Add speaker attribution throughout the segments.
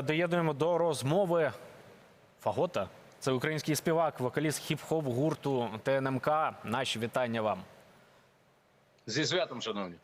Speaker 1: Доєднуємо до розмови Фагота. Це український співак, вокаліст хіп-хоп гурту ТНМК. Наші вітання вам.
Speaker 2: Зі святом, шановні.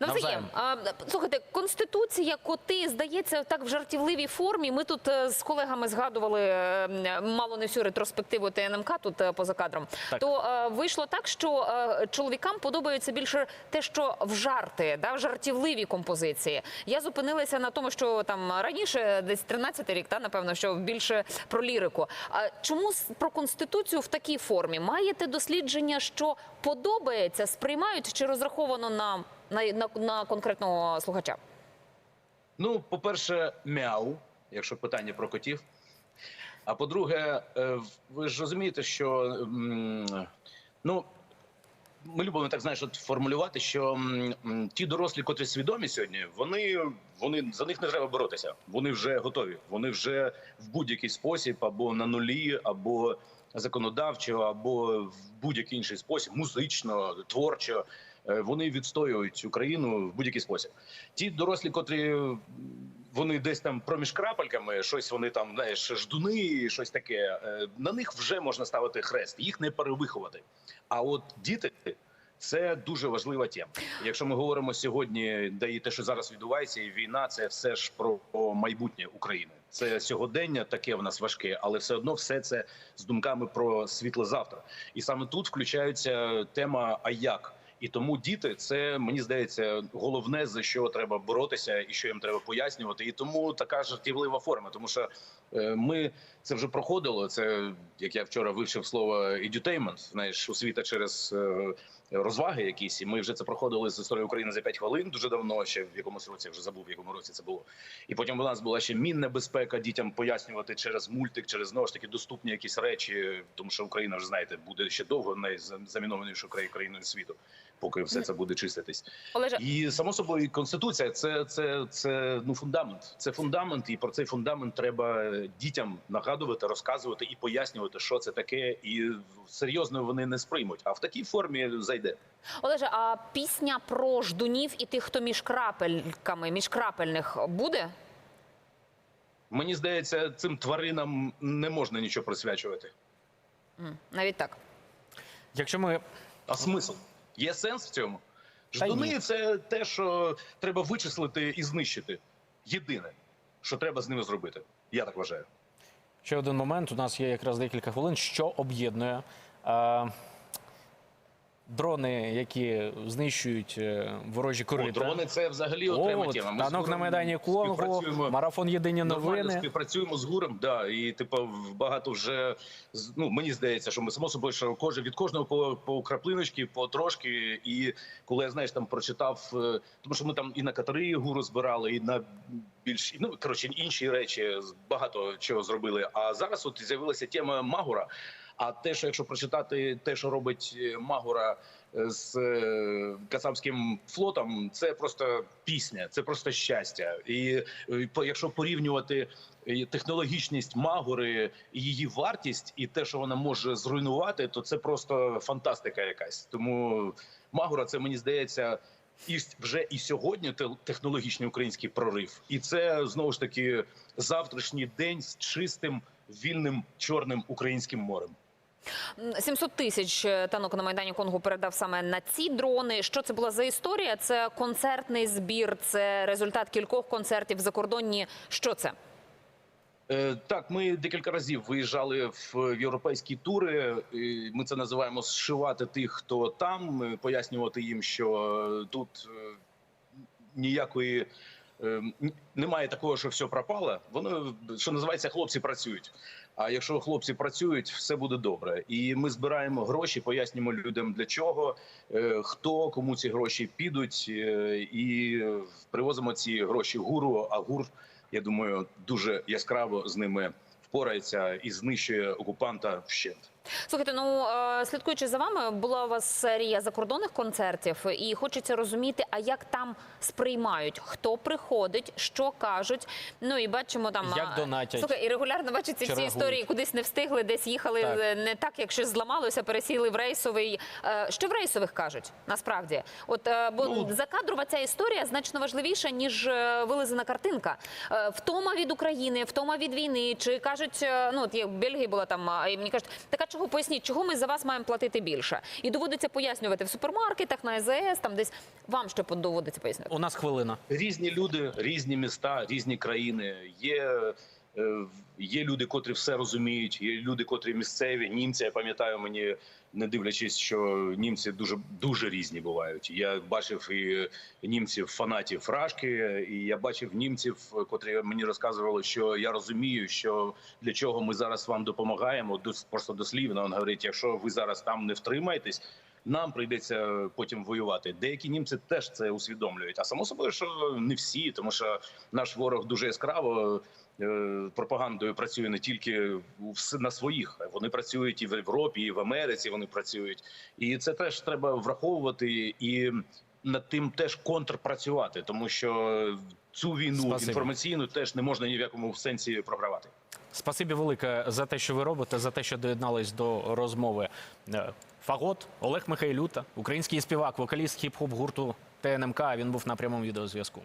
Speaker 3: Навзаєм. А, слухайте, конституція, коти здається так в жартівливій формі. Ми тут е, з колегами згадували е, мало не всю ретроспективу ТНМК тут е, поза кадром.
Speaker 1: Так.
Speaker 3: То вийшло так, що чоловікам подобається більше те, що в жарти, да, в жартівливі композиції. Я зупинилася на тому, що там раніше, десь 13-й рік, та напевно, що більше про лірику. А чому про конституцію в такій формі? Маєте дослідження, що подобається, сприймають чи розраховано на, на, на, на конкретного слухача?
Speaker 2: Ну, по-перше, мяу, якщо питання про котів. А по-друге, е, ви ж розумієте, що ну. Ми любимо так знаєш, от формулювати, що ті дорослі, котрі свідомі сьогодні, вони, вони за них не треба боротися. Вони вже готові. Вони вже в будь-який спосіб або на нулі, або законодавчо, або в будь-який інший спосіб, музично, творчо. Е, Вони відстоюють Україну в будь-який спосіб. Ті дорослі, котрі вони десь там проміж крапельками, щось вони там знаєш, ждуни, щось таке. е, На них вже можна ставити хрест, їх не перевиховати. А от діти це дуже важлива тема. Якщо ми говоримо сьогодні, де і те, що зараз відбувається, і війна, це все ж про майбутнє України. Це сьогодення таке в нас важке, але все одно все це з думками про світле завтра. І саме тут включається тема «А як?». І тому діти це мені здається головне за що треба боротися, і що їм треба пояснювати. І тому така жартівлива форма. Тому що е, ми це вже проходило. Це як я вчора вивчив слово «edutainment», знаєш, освіта через е, розваги якісь. І ми вже це проходили з історії України за 5 хвилин дуже давно. Ще в якомусь році я вже забув, в якому році це було. І потім у нас була ще мінна безпека дітям пояснювати через мультик, через знову ж таки доступні якісь речі, тому що Україна вже знаєте буде ще довго найзамінованішою країною світу, поки все це буде чиститись.
Speaker 3: Олеже,
Speaker 2: І само собою конституція це, це, це ну фундамент. Це фундамент, і про цей фундамент треба дітям нагадувати, розказувати і пояснювати, що це таке, і серйозно вони не сприймуть. А в такій формі зайде.
Speaker 3: Олеже, а пісня про ждунів і тих, хто між крапельками, між крапельних буде?
Speaker 2: Мені здається, цим тваринам не можна нічого присвячувати.
Speaker 3: Навіть так.
Speaker 1: Якщо ми
Speaker 2: А смисл є сенс в цьому? Ждуни це те, що треба вичислити і знищити. Єдине, що треба з ними зробити. Я так вважаю.
Speaker 1: ще один момент. У нас є якраз декілька хвилин, що об'єднує е, дрони, які знищують е, ворожі
Speaker 2: О, дрони це взагалі окрема тема. Ми
Speaker 1: танок на майдані Конго, марафон Єдині новини.
Speaker 2: співпрацюємо з гуром, да, і типу багато вже ну мені здається, що ми само собою, що кожен від кожного по, по краплиночки, по трошки. І коли я знаєш, там прочитав, е, тому що ми там і на катери гуру збирали, і на більш ну коротше інші речі багато чого зробили. А зараз от з'явилася тема Магура. А те, що якщо прочитати те, що робить е, Магура е, з е, флотом, це просто пісня, це просто щастя. І якщо порівнювати технологічність Магури, її вартість, і те, що вона може зруйнувати, то це просто фантастика якась. Тому Магура, це мені здається. І вже і сьогодні те- технологічний український прорив, і це знову ж таки завтрашній день з чистим вільним чорним українським морем.
Speaker 3: М, 700 тисяч е, танок на майдані Конго передав саме на ці дрони. Що це була за історія? Це концертний збір, це результат кількох концертів закордонні. Що це?
Speaker 2: Е, Так, ми декілька разів виїжджали в європейські тури. Ми це називаємо зшивати тих, хто там, е, пояснювати їм, що тут ніякої немає такого, що все пропало. Воно що називається, хлопці працюють. А якщо хлопці працюють, все буде добре. І ми збираємо гроші, пояснюємо людям для чого, е, хто кому ці гроші підуть, е, і привозимо ці гроші гуру. А гур, я думаю, дуже яскраво з ними впорається і знищує окупанта вщент.
Speaker 3: Слухайте, ну е, слідкуючи за вами, була у вас серія закордонних концертів, і хочеться розуміти, а як там сприймають, хто приходить, що кажуть. Ну і бачимо там
Speaker 1: Як донатять.
Speaker 3: Слухай, і регулярно бачите ці історії, кудись не встигли, десь їхали
Speaker 1: Так.
Speaker 3: е, не так, як щось зламалося, пересіли в рейсовий. Е, Що в рейсових кажуть насправді? От е, бо
Speaker 2: Ну,
Speaker 3: закадрова ця історія значно важливіша ніж е, вилизана картинка. Е, Втома від України, втома від війни. Чи кажуть, е, ну от є в Бельгії була там, і мені кажуть, така чого поясніть, чого ми за вас маємо платити більше? І доводиться пояснювати в супермаркетах, на ЕЗС, там десь вам що доводиться пояснювати.
Speaker 1: У нас хвилина.
Speaker 2: Різні люди, різні міста, різні країни. Є, є люди, котрі все розуміють, є люди, котрі місцеві. Німці, я пам'ятаю, мені не дивлячись, що німці дуже дуже різні бувають. Я бачив і німців фанатів фрашки, і я бачив німців, котрі мені розказували, що я розумію, що для чого ми зараз вам допомагаємо. Просто дослівно він говорить: якщо ви зараз там не втримаєтесь. Нам прийдеться потім воювати. Деякі німці теж це усвідомлюють. А само собою, що не всі, тому що наш ворог дуже яскраво е, пропагандою працює не тільки на своїх, вони працюють і в Європі, і в Америці. Вони працюють, і це теж треба враховувати і над тим теж контрпрацювати, тому що цю війну
Speaker 1: Спасибі.
Speaker 2: інформаційну теж не можна ні в якому сенсі програвати.
Speaker 1: Спасибі велике за те, що ви робите, за те, що доєднались до розмови. Е, Фагот Олег Михайлюта, український співак, вокаліст хіп-хоп гурту ТНМК. Він був на прямому відеозв'язку.